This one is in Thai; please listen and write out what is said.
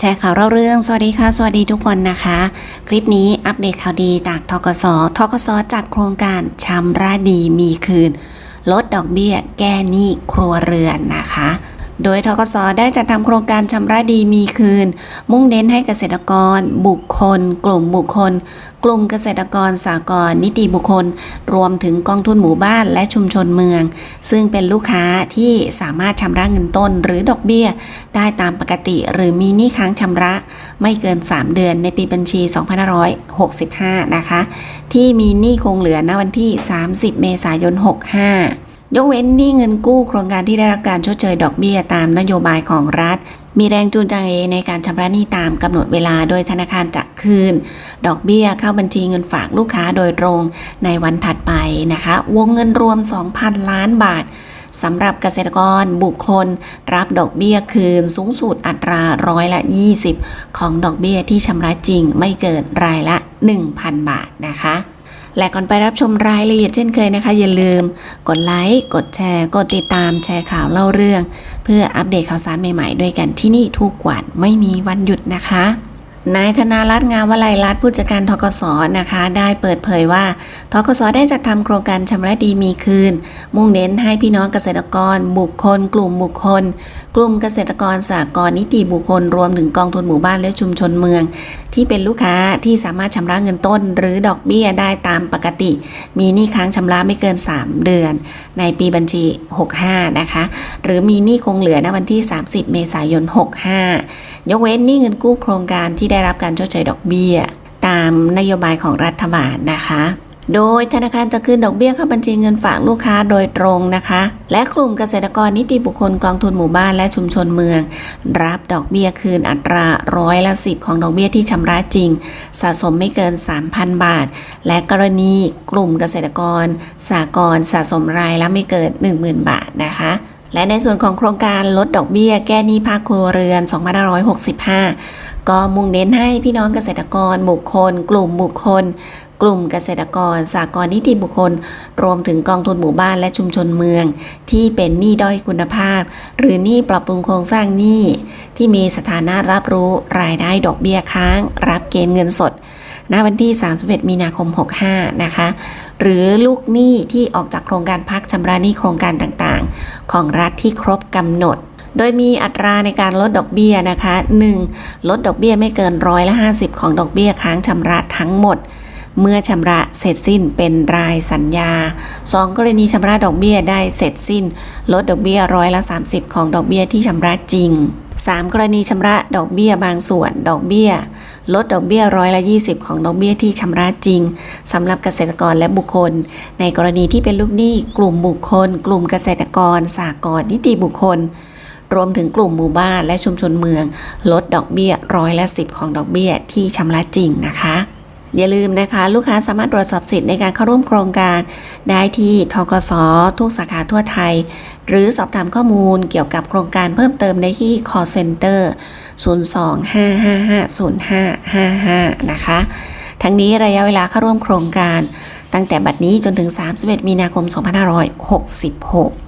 แชร์ข่าวเล่าเรื่อง สวัสดีค่ะ สวัสดีทุกคนนะคะ คลิปนี้อัปเดตข่าวดีจากทกสทกสจัดโครงการชำระดีมีคืน ลดดอกเบี้ยแก้หนี้ครัวเรือนนะคะ โดยทกสได้จัดทำโครงการชำระดีมีคืน มุ่งเน้นให้เกษตรกร บุคคล กลุ่มบุคคล กลุ่มเกษตรกรสากลนิติบุคคล รวมถึงกองทุนหมู่บ้านและชุมชนเมือง ซึ่งเป็นลูกค้าที่สามารถชำระเงินต้นหรือดอกเบี้ย ได้ตามปกติหรือมีหนี้ค้างชำระ ไม่เกิน 3 เดือนในปีบัญชี 2565 นะคะ ที่มีหนี้คงเหลือณวันที่ 30 เมษายน 65 ยกเว้นหนี้เงินกู้โครงการที่ได้รับการชดเชยดอกเบี้ยตามนโยบายของรัฐ มีแรงจูงใจในการชำระหนี้ตามกำหนดเวลาโดยธนาคารจะคืน ดอกเบี้ยเข้าบัญชีเงินฝากลูกค้าโดยตรงในวันถัดไปนะคะ วงเงินรวม 2,000 ล้านบาทสำหรับเกษตรกรบุคคล รับดอกเบี้ยคืนสูงสุดอัตราร้อยละ 20 ของดอกเบี้ยที่ชำระจริงไม่เกินรายละ 1,000 บาทนะคะ และก่อนไปรับชมรายละเอียดเช่นเคยนะคะ อย่าลืม กดไลค์กดแชร์ กดติดตามแชร์ข่าวเล่าเรื่อง เพื่ออัปเดตข่าวสารใหม่ๆ ด้วยกันที่นี่ทุกวันไม่มีวันหยุดนะคะนายธนารัตน์งามวลัยรัตน์ผู้จัดการทกสนะคะ ได้เปิดเผยว่าทกสได้จัดทำโครงการชำระดีมีคืน มุ่งเน้นให้พี่น้องเกษตรกร บุคคล กลุ่มบุคคล กลุ่มเกษตรกรสากลนิติบุคคลรวมถึงกองทุนหมู่บ้านและชุมชนเมือง ที่เป็นลูกค้าที่สามารถชำระเงินต้น หรือดอกเบี้ยได้ตามปกติ มีหนี้ค้างชำระไม่เกิน 3 เดือน ในปีบัญชี 65 นะคะ หรือมีหนี้คงเหลือณวันที่ 30 เมษายน 65 ยกเว้นหนี้เงินกู้โครงการที่ได้รับการชดเชยดอกเบี้ย ตามนโยบายของรัฐบาลนะคะ โดยธนาคารจะคืนดอกเบี้ยเข้าบัญชีเงินฝากลูกค้าโดยตรงนะคะ และกลุ่มเกษตรกรนิติบุคคลกองทุนหมู่บ้านและชุมชนเมือง รับดอกเบี้ยคืนอัตราร้อยละสิบของดอกเบี้ยที่ชำระจริง สะสมไม่เกิน 3,000 บาท และกรณีกลุ่มเกษตรกรสากลสะสมรายละไม่เกิน 10,000 บาทนะคะ และในส่วนของโครงการลดดอกเบี้ย แก้หนี้ภาคครัวเรือน 2565 ก็มุ่งเน้นให้พี่น้องเกษตรกรบุคคล กลุ่มบุคคล กลุ่มเกษตรกรสากลนิติบุคคล รวมถึงกองทุนหมู่บ้านและชุมชนเมือง ที่เป็นหนี้ด้อยคุณภาพ หรือหนี้ปรับปรุงโครงสร้างหนี้ที่มีสถานะรับรู้รายได้ดอกเบี้ยค้าง รับเกณฑ์เงินสด ณวันที่ 31 มีนาคม 65 นะคะ หรือลูกหนี้ที่ออกจากโครงการพักชำระหนี้โครงการต่างๆ ของรัฐที่ครบกำหนด โดยมีอัตราในการลดดอกเบี้ยนะคะ 1. ลดดอกเบี้ยไม่เกินร้อยละ50 ของดอกเบี้ยค้างชำระทั้งหมดเมื่อชำระเสร็จสิ้นเป็นรายสัญญา 2. กรณีชำระดอกเบี้ยได้เสร็จสิ้น ลดดอกเบี้ยร้อยละ 30 ของดอกเบี้ยที่ชำระจริง 3. กรณีชำระดอกเบี้ยบางส่วน ดอกเบี้ย ลดดอกเบี้ยร้อยละ 20 ของดอกเบี้ยที่ชำระจริงสำหรับเกษตรกรและบุคคล ในกรณีที่เป็นลูกหนี้กลุ่มบุคคล กลุ่มเกษตรกรสากลนิติบุคคล รวมถึงกลุ่มหมู่บ้านและชุมชนเมือง ลดดอกเบี้ยร้อยละ 10 ของดอกเบี้ยที่ชำระจริงนะคะอย่าลืมนะคะ ลูกค้าสามารถตรวจสอบสิทธิ์ในการเข้าร่วมโครงการ ได้ที่ทกสทุกสาขาทั่วไทย หรือสอบถามข้อมูลเกี่ยวกับโครงการเพิ่มเติมได้ที่ call center 02-555-0555 นะคะ ทั้งนี้ระยะเวลาเข้าร่วมโครงการตั้งแต่บัดนี้จนถึง 31 มีนาคม 2566